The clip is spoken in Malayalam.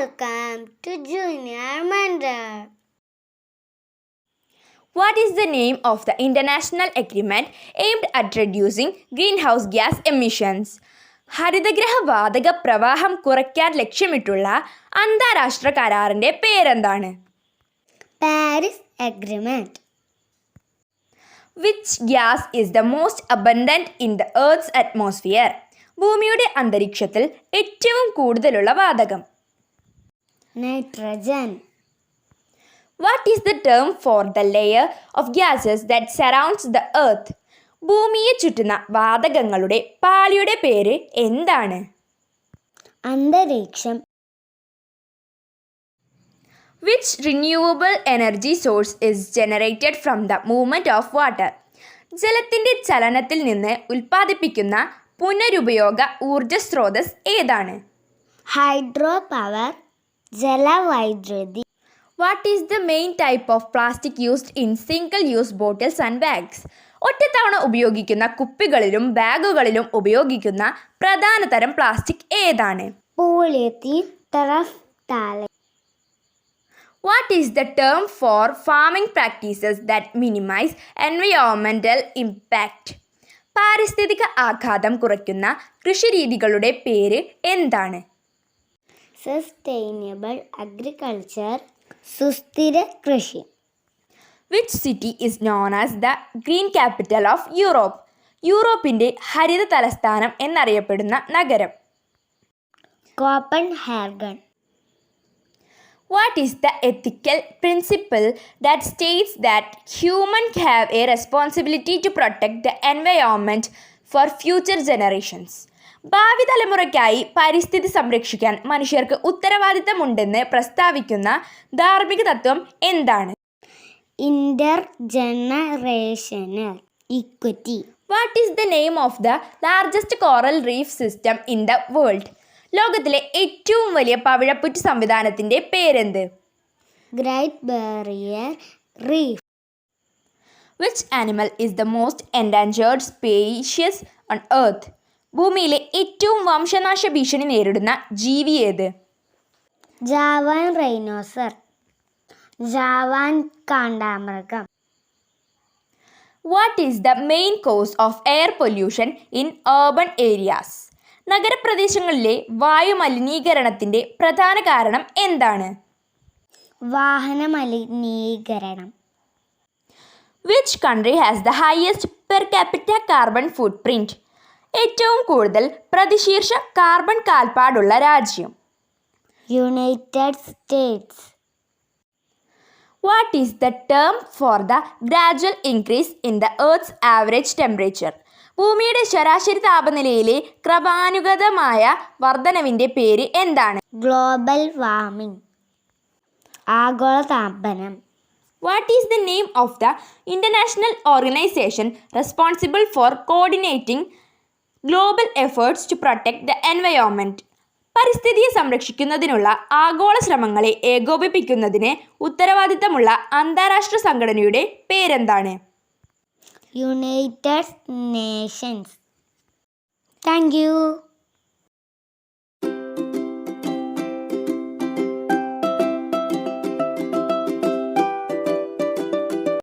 Welcome to Junior Mandar. What is the name of the international agreement aimed at reducing greenhouse gas emissions? ഹരിതഗ്രഹ വാതക പ്രവാഹം കുറയ്ക്കാൻ ലക്ഷ്യമിട്ടുള്ള അന്താരാഷ്ട്ര കരാറിന്റെ പേരെന്താണ് Paris Agreement. Which gas is the most abundant in the Earth's atmosphere ഭൂമിയുടെ അന്തരീക്ഷത്തിൽ ഏറ്റവും കൂടുതലുള്ള വാതകം Nitrogen. What is the term for the layer of gases that surrounds the earth ഭൂമിയെ ചുറ്റുന്ന വാതകങ്ങളുടെ പാളിയുടെ പേര് എന്താണ്? അന്തരീക്ഷം. Which renewable energy source is generated from the movement of water ജലത്തിന്റെ ചലനത്തിൽ നിന്ന് ഉൽപ്പാദിപ്പിക്കുന്ന പുനരുപയോഗ ഊർജ സ്രോതസ് ഏതാണ്? Hydro power ജലവൈദ്യുതി. What is the main type of plastic used in single use bottles and bags ഒറ്റത്തവണ ഉപയോഗിക്കുന്ന കുപ്പികളിലും ബാഗുകളിലും ഉപയോഗിക്കുന്ന പ്രധാന തരം പ്ലാസ്റ്റിക് ഏതാണ്? What is the term for farming practices that minimise എൻവയോൺമെന്റൽ impact പാരിസ്ഥിതിക ആഘാതം കുറയ്ക്കുന്ന കൃഷിരീതികളുടെ പേര് എന്താണ്? സസ്റ്റൈനബിൾ അഗ്രികൾച്ചർ സുസ്ഥിര കൃഷി which city is known as the green capital of Europe യൂറോപ്പിന്റെ ഹരിത തലസ്ഥാനം എന്നറിയപ്പെടുന്ന നഗരം കോപ്പൺ ഹാർഗൺ What is the ethical principle that states that humans have a responsibility to protect the environment for future generations? ഭാവി തലമുറയ്ക്കായി പരിസ്ഥിതി സംരക്ഷിക്കാൻ മനുഷ്യർക്ക് ഉത്തരവാദിത്തമുണ്ടെന്ന് പ്രസ്താവിക്കുന്ന ധാർമ്മിക തത്വം എന്താണ്? Inter generational equity what is the name of the largest coral reef system in the world ലോകത്തിലെ ഏറ്റവും വലിയ പവിഴപ്പുറ്റ് സംവിധാനത്തിന്റെ പേരെന്ത്? Great Barrier Reef which animal is the most endangered species on earth ഭൂമിയിലെ ഏറ്റവും വംശനാശ ഭീഷണി നേരിടുന്ന ജീവി ഏത്? Javan rhinoceros. ജാവാൻ കാണ്ടാമൃഗം. What is the main cause of air pollution in urban areas നഗരപ്രദേശങ്ങളിലെ വായു മലിനീകരണത്തിന്റെ പ്രധാന കാരണം എന്താണ്? വാഹന മലിനീകരണം. Which country has the highest per capita carbon footprint ഏറ്റവും കൂടുതൽ പ്രതിശീർഷ കാർബൺ കാൽപ്പാടുള്ള രാജ്യം. United States what is the term for the gradual increase in the earth's average temperature ഭൂമിയുടെ ശരാശരി താപനിലയിലെ ക്രമാനുഗതമായ വർധനവിന്റെ പേര് എന്താണ്? ഗ്ലോബൽ വാർമിംഗ് ആഗോള താപനം. What is the name of the international organisation responsible for coordinating global efforts to protect the environment പരിസ്ഥിതിയെ സംരക്ഷിക്കുന്നതിനുള്ള ആഗോള ശ്രമങ്ങളെ ഏകോപിപ്പിക്കുന്നതിന് ഉത്തരവാദിത്തമുള്ള അന്താരാഷ്ട്ര സംഘടനയുടെ പേരെന്താണ്? United Nations thank